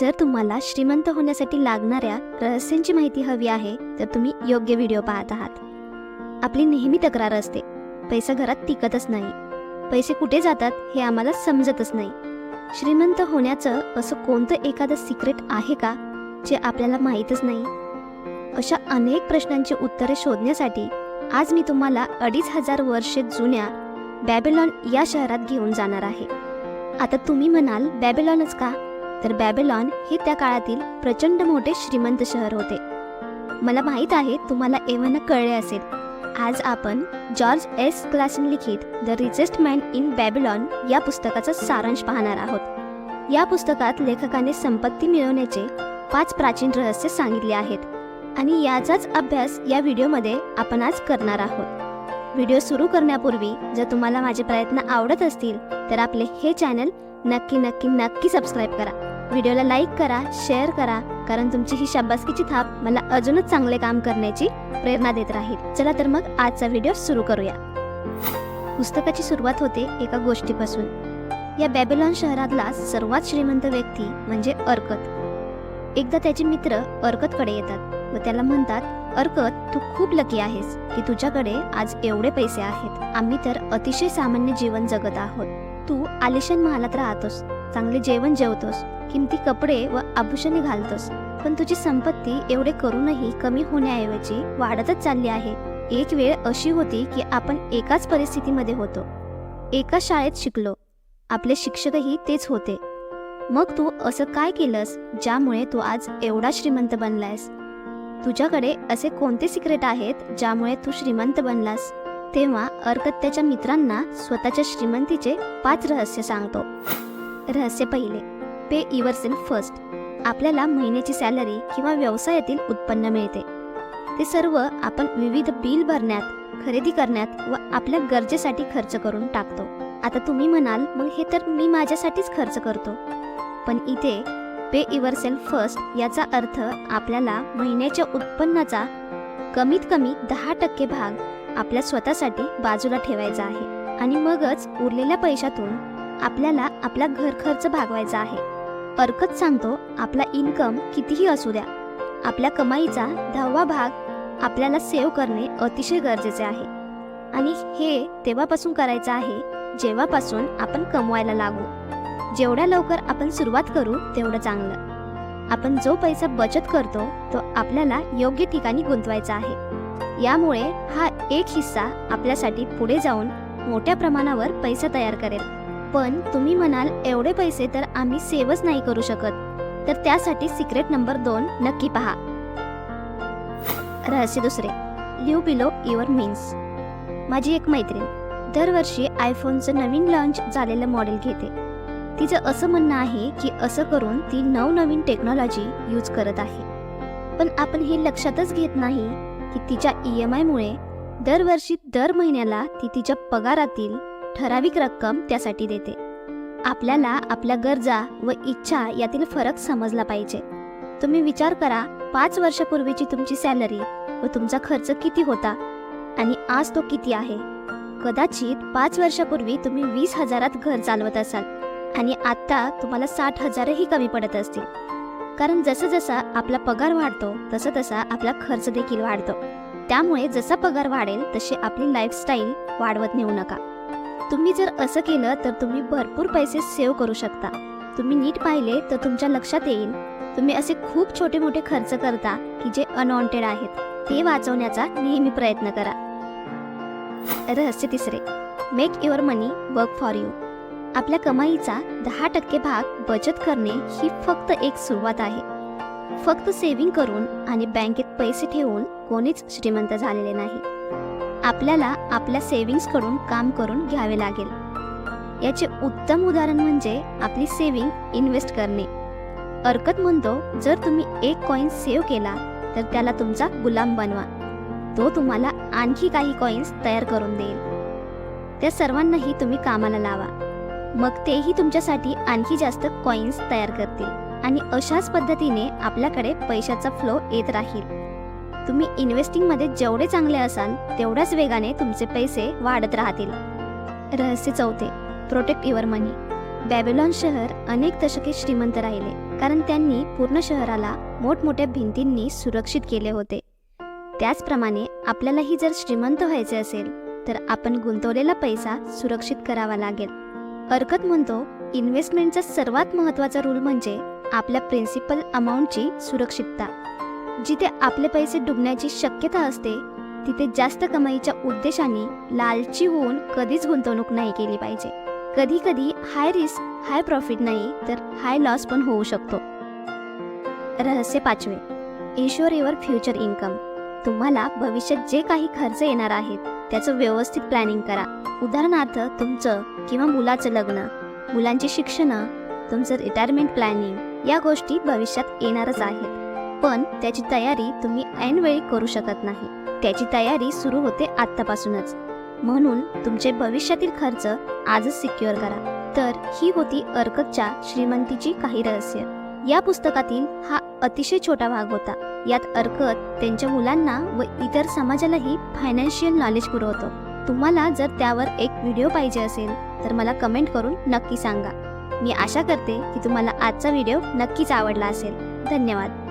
जर तुम्हाला श्रीमंत होण्यासाठी लागणाऱ्या रहस्यांची माहिती हवी आहे तर तुम्ही योग्य व्हिडिओ पाहत आहात. आपली नेहमी तक्रार असते पैसा घरात टिकतच नाही. पैसे कुठे जातात हे आम्हाला समजतच नाही. श्रीमंत होण्याचं असं कोणतं एखादं सिक्रेट आहे का जे आपल्याला माहीतच नाही? अशा अनेक प्रश्नांची उत्तरे शोधण्यासाठी आज मी तुम्हाला अडीच हजार वर्षे जुन्या बॅबेलॉन या शहरात घेऊन जाणार आहे. आता तुम्ही म्हणाल बॅबेलॉनच का? तर बॅबेलॉन हे त्या काळातील प्रचंड मोठे श्रीमंत शहर होते. मला माहीत आहे तुम्हाला एव्हाना कळले असेल. आज आपण जॉर्ज एस. क्लासन लिखित the richest man in Babylon या पुस्तकाचा सारांश पाहणार आहोत. या पुस्तकात लेखकाने संपत्ती मिळवण्याचे पाच प्राचीन रहस्य सांगितले आहेत आणि याचाच अभ्यास या व्हिडिओमध्ये आपण आज करणार आहोत. व्हिडिओ सुरू करण्यापूर्वी जर तुम्हाला माझे प्रयत्न आवडत असतील तर आपले हे चॅनल नक्की नक्की नक्की सबस्क्राईब करा. व्हिडिओला लाईक करा शेअर करा कारण तुमची ही शाबासकीची थाप मला अजूनच चांगले काम करण्याची प्रेरणा देत राहील. चला तर मग आजचा व्हिडिओ सुरू करूया. पुस्तकाची सुरुवात होते एका गोष्टीपासून. या बॅबिलॉन शहरातला सर्वात श्रीमंत व्यक्ती म्हणजे अर्कत. एकदा त्याचे मित्र अर्कतकडे येतात व त्याला म्हणतात अर्कत तू खूप लकी आहेस की तुझ्याकडे आज एवढे पैसे आहेत. आम्ही तर अतिशय सामान्य जीवन जगत आहोत. तू आलिशान महालात राहतोस. चांगले जेवण जेवतोस किमती कपडे व आभूषणे घालतोस पण तुझी संपत्ती एवढे करूनही कमी होण्याऐवजी वाढतच चालली आहे. एक वेळ अशी होती की आपण एकाच परिस्थितीमध्ये होतो. एकाच शाळेत शिकलो. आपले शिक्षकही तेच होते. मग तू असं काय केलंस ज्यामुळे तू आज एवढा श्रीमंत बनलायस? तुझ्याकडे असे कोणते सिक्रेट आहेत ज्यामुळे तू श्रीमंत बनलास? तेव्हा अर्कत त्याच्या मित्रांना स्वतःच्या श्रीमंतीचे पाच रहस्य सांगतो. रहस्य पहिले. Pay yourself first. आपल्याला महिन्याची सॅलरी किंवा व्यवसायातील उत्पन्न मिळते. ते सर्व आपण विविध बिल भरण्यात खरेदी करण्यात व आपल्या गरजेसाठी खर्च करून टाकतो. आता तुम्ही म्हणाल मग हे तर मी माझ्यासाठीच खर्च करतो. पण इथे पे युअर सेल्फ फर्स्ट याचा अर्थ आपल्याला महिन्याच्या उत्पन्नाचा कमीत कमी दहा टक्के भाग आपल्या स्वतःसाठी बाजूला ठेवायचा आहे. आणि मगच उरलेल्या पैशातून आपल्याला आपला घर खर्च भागवायचा आहे. अर्कच सांगतो आपला इन्कम कितीही असू द्या. आपल्या कमाईचा दहावा भाग आपल्याला सेव्ह करणे अतिशय गरजेचे आहे. आणि हे तेव्हापासून करायचं आहे जेव्हापासून आपण कमवायला लागू. जेवढ्या लवकर आपण सुरुवात करू तेवढं चांगलं. आपण जो पैसा बचत करतो तो आपल्याला योग्य ठिकाणी गुंतवायचा आहे. यामुळे हा एक हिस्सा आपल्यासाठी पुढे जाऊन मोठ्या प्रमाणावर पैसा तयार करेल. पण तुम्ही म्हणाल एवढे पैसे तर आम्ही सेवच नाही करू शकत. तर त्यासाठी सिक्रेट नंबर दोन नक्की पहा. रहस्य दुसरे. लिव्ह बिलो युअर मीन्स माझी एक मैत्रीण. दरवर्षी आयफोनचं नवीन लॉन्च झालेलं मॉडेल घेते. तिचं असं म्हणणं आहे की असं करून ती नवनवीन टेक्नॉलॉजी यूज करत आहे. पण आपण हे लक्षातच घेत नाही की तिच्या ई एम आयमुळे दरवर्षी दर महिन्याला ती तिच्या पगारातील ठराविक रक्कम त्यासाठी देते. आपल्याला आपल्या गरजा व इच्छा यातील फरक समजला पाहिजे. तुम्ही विचार करा पाच वर्षापूर्वीची तुमची सॅलरी व तुमचा खर्च किती होता आणि आज तो किती आहे? कदाचित पाच वर्षापूर्वी तुम्ही वीस हजारात घर चालवत असाल आणि आत्ता तुम्हाला साठ हजारही कमी पडत असतील. कारण जसं जसा आपला पगार वाढतो तसं तसा आपला खर्च देखील वाढतो. त्यामुळे जसा पगार वाढेल तशी आपली लाईफस्टाईल वाढवत नेऊ नका. तुम्ही जर असं केलं तर तुम्ही भरपूर पैसे सेव्ह करू शकता. तुम्ही नीट पाहिले तर तुमच्या लक्षात येईल. तुम्ही असे खूप छोटे मोठे खर्च करता की जे अनवॉन्टेड आहेत. ते वाचवण्याचा नेहमी प्रयत्न करा. रहस्य तिसरे. Make your money work for you आपल्या कमाईचा दहा टक्के भाग बचत करणे ही फक्त एक सुरुवात आहे. फक्त सेव्हिंग करून आणि बँकेत पैसे ठेवून कोणीच श्रीमंत झालेले नाही. आपल्याला आपल्या सेव्हिंग्सकडून काम करून घ्यावे लागेल. याचे उत्तम उदाहरण म्हणजे आपली सेव्हिंग इन्व्हेस्ट करणे. अर्कत म्हणतो जर तुम्ही एक कॉइन सेव्ह केला तर त्याला तुमचा गुलाम बनवा. तो तुम्हाला आणखी काही कॉइन्स तयार करून देईल. त्या सर्वांनाही तुम्ही कामाला लावा. मग तेही तुमच्यासाठी आणखी जास्त कॉइन्स तयार करतील आणि अशाच पद्धतीने आपल्याकडे पैशाचा फ्लो येत राहील. तुम्ही इन्व्हेस्टिंगमध्ये जेवढे चांगले असाल तेवढ्याच वेगाने तुमचे पैसे वाढत राहतील. रहस्य चौथे प्रोटेक्ट युअर मनी बॅबेलॉन शहर अनेक दशके श्रीमंत राहिले कारण त्यांनी पूर्ण शहराला मोठमोठ्या भिंतींनी सुरक्षित केले होते. त्याचप्रमाणे आपल्यालाही जर श्रीमंत व्हायचे असेल तर आपण गुंतवलेला पैसा सुरक्षित करावा लागेल. हरकत म्हणतो इन्व्हेस्टमेंटचा सर्वात महत्त्वाचा रूल म्हणजे आपल्या प्रिन्सिपल अमाऊंटची सुरक्षितता. जिथे आपले पैसे डुबण्याची शक्यता असते तिथे जास्त कमाईच्या उद्देशाने लालची होऊन कधीच गुंतवणूक नाही केली पाहिजे. कधी कधी हाय रिस्क हाय प्रॉफिट नाही तर हाय लॉस पण होऊ शकतो. रहस्य पाचवे. इन्शुअर युअर फ्युचर इन्कम तुम्हाला भविष्यात जे काही खर्च येणार आहेत त्याचं व्यवस्थित प्लॅनिंग करा. उदाहरणार्थ तुमचं किंवा मुलाचं लग्न मुलांची शिक्षण तुमचं रिटायरमेंट प्लॅनिंग या गोष्टी भविष्यात येणारच आहेत. पण त्याची तयारी तुम्ही ऐनवेळी करू शकत नाही. त्याची तयारी सुरू होते आत्तापासूनच. म्हणून तुमचे भविष्यातील खर्च आजच सिक्युअर करा. तर ही होती अर्कतच्या श्रीमंतीची काही रहस्य. या पुस्तकातील हा अतिशय छोटा भाग होता. यात अर्कत त्यांच्या मुलांना व इतर समाजालाही फायनान्शियल नॉलेज पुरवतो. तुम्हाला जर त्यावर एक व्हिडिओ पाहिजे असेल तर मला कमेंट करून नक्की सांगा. मी आशा करते की तुम्हाला आजचा व्हिडिओ नक्कीच आवडला असेल. धन्यवाद.